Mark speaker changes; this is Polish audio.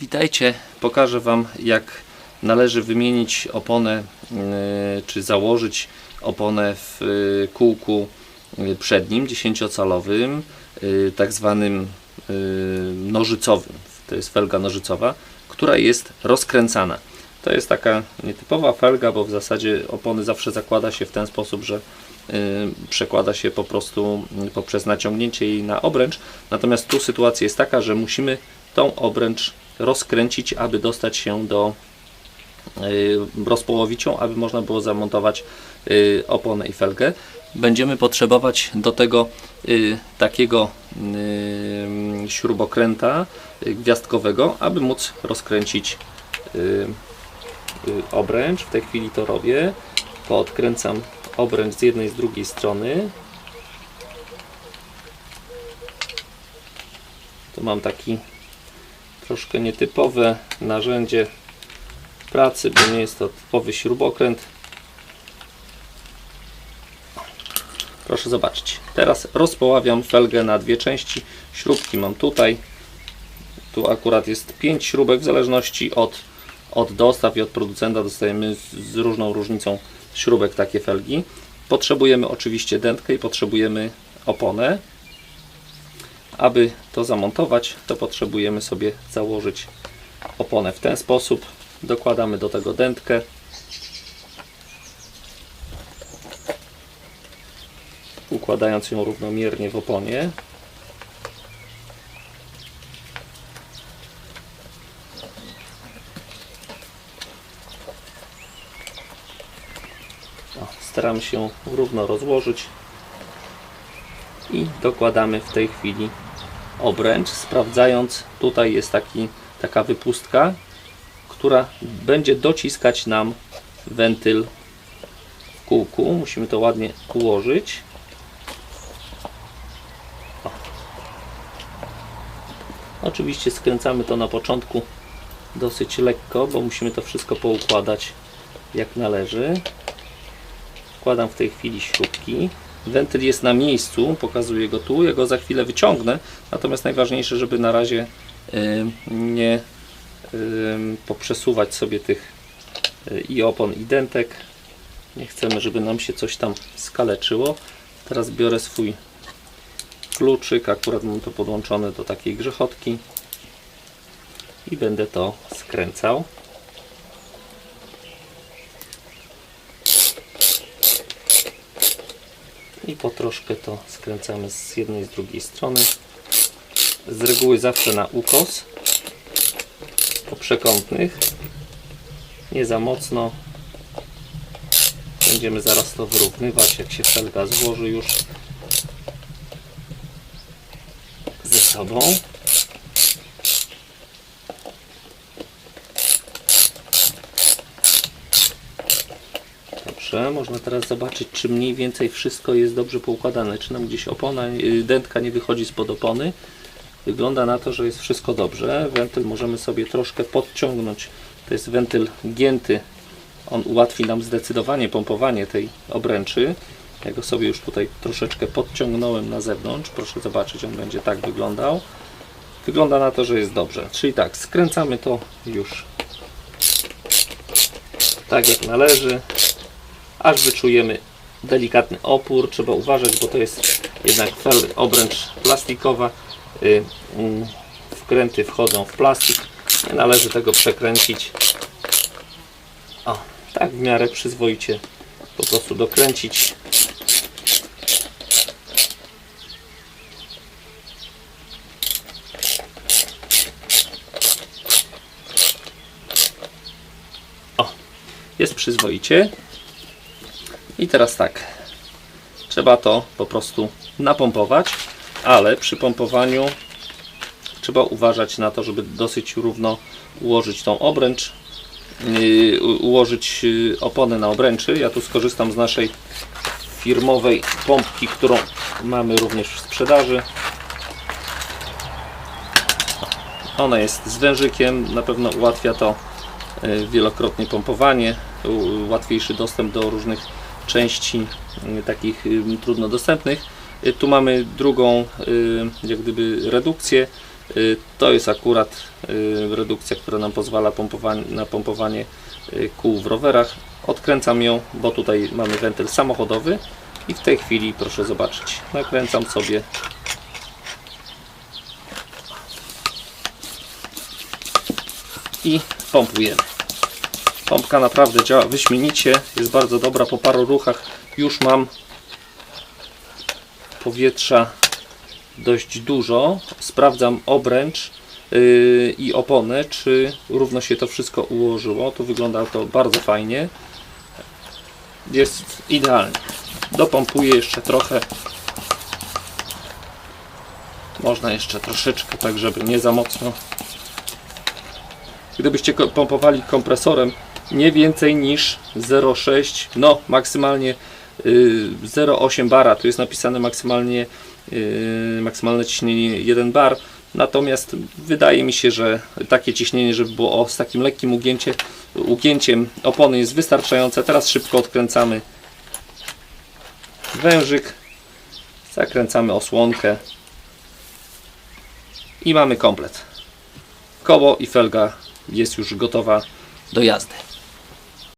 Speaker 1: Witajcie, pokażę Wam jak należy wymienić oponę yy, czy założyć oponę w yy, kółku yy, przednim 10-calowym, yy, tak zwanym nożycowym. To jest felga nożycowa, która jest rozkręcana. To jest taka nietypowa felga, bo w zasadzie opony zawsze zakłada się w ten sposób, że przekłada się po prostu poprzez naciągnięcie jej na obręcz. Natomiast tu sytuacja jest taka, że musimy tą obręcz rozkręcić, aby dostać się do yy, rozpołowicią, aby można było zamontować yy, oponę i felgę. Będziemy potrzebować do tego yy, takiego śrubokręta gwiazdkowego, aby móc rozkręcić obręcz. W tej chwili to robię. Poodkręcam obręcz z jednej z drugiej strony. Tu mam taki troszkę nietypowe narzędzie pracy, bo nie jest to typowy śrubokręt. Proszę zobaczyć. Teraz rozpoławiam felgę na dwie części. Śrubki mam tutaj. Tu akurat jest 5 śrubek w zależności od, od dostaw i od producenta dostajemy z, z różną różnicą śrubek takie felgi. Potrzebujemy oczywiście dętkę i potrzebujemy oponę. Aby to zamontować, to potrzebujemy sobie założyć oponę w ten sposób. Dokładamy do tego dętkę. Układając ją równomiernie w oponie. O, staramy się równo rozłożyć i dokładamy w tej chwili obręcz, sprawdzając, tutaj jest taki, taka wypustka, która będzie dociskać nam wentyl w kółku. Musimy to ładnie ułożyć. O. Oczywiście skręcamy to na początku dosyć lekko, bo musimy to wszystko poukładać jak należy. Wkładam w tej chwili śrubki. Wentyl jest na miejscu, pokazuję go tu, ja go za chwilę wyciągnę, natomiast najważniejsze, żeby na razie y, nie y, poprzesuwać sobie tych y, i opon i dentek. Nie chcemy, żeby nam się coś tam skaleczyło. Teraz biorę swój kluczyk, akurat mam to podłączone do takiej grzechotki i będę to skręcał. I po troszkę to skręcamy z jednej i z drugiej strony. Z reguły zawsze na ukos, po przekątnych, nie za mocno. Będziemy zaraz to wyrównywać, jak się felga złoży już ze sobą. Można teraz zobaczyć, czy mniej więcej wszystko jest dobrze poukładane. Czy nam gdzieś opona, y, dętka nie wychodzi spod opony. Wygląda na to, że jest wszystko dobrze. Wentyl możemy sobie troszkę podciągnąć. To jest wentyl gięty. On ułatwi nam zdecydowanie pompowanie tej obręczy. Ja go sobie już tutaj troszeczkę podciągnąłem na zewnątrz. Proszę zobaczyć, on będzie tak wyglądał. Wygląda na to, że jest dobrze. Czyli tak, skręcamy to już tak jak należy aż wyczujemy delikatny opór. Trzeba uważać, bo to jest jednak obręcz plastikowa. Y, mm, Wkręty wchodzą w plastik. Nie należy tego przekręcić. O, tak w miarę przyzwoicie po prostu dokręcić. O, jest przyzwoicie. I teraz tak, trzeba to po prostu napompować, ale przy pompowaniu trzeba uważać na to, żeby dosyć równo ułożyć tą obręcz, yy, ułożyć yy, oponę na obręczy. Ja tu skorzystam z naszej firmowej pompki, którą mamy również w sprzedaży. Ona jest z wężykiem, na pewno ułatwia to y, wielokrotnie pompowanie, łatwiejszy dostęp do różnych części y, takich trudno dostępnych. Y, Tu mamy drugą y, jak gdyby redukcję Y, To jest akurat redukcja, która nam pozwala na pompowanie kół w rowerach. Odkręcam ją, bo tutaj mamy wentyl samochodowy i w tej chwili proszę zobaczyć, nakręcam sobie i pompujemy. Pompka naprawdę działa wyśmienicie, jest bardzo dobra. Po paru ruchach już mam powietrza dość dużo. Sprawdzam obręcz yy, i oponę, czy równo się to wszystko ułożyło. Tu wygląda to bardzo fajnie. Jest idealnie. Dopompuję jeszcze trochę. Można jeszcze troszeczkę, tak żeby nie za mocno Gdybyście pompowali kompresorem nie więcej niż 0,6, no maksymalnie y, 0,8 bara, tu jest napisane maksymalnie y, maksymalne ciśnienie 1 bar, natomiast wydaje mi się, że takie ciśnienie, żeby było o, z takim lekkim ugięcie, ugięciem opony jest wystarczające. Teraz szybko odkręcamy wężyk, zakręcamy osłonkę i mamy komplet koło i felga jest już gotowa do jazdy.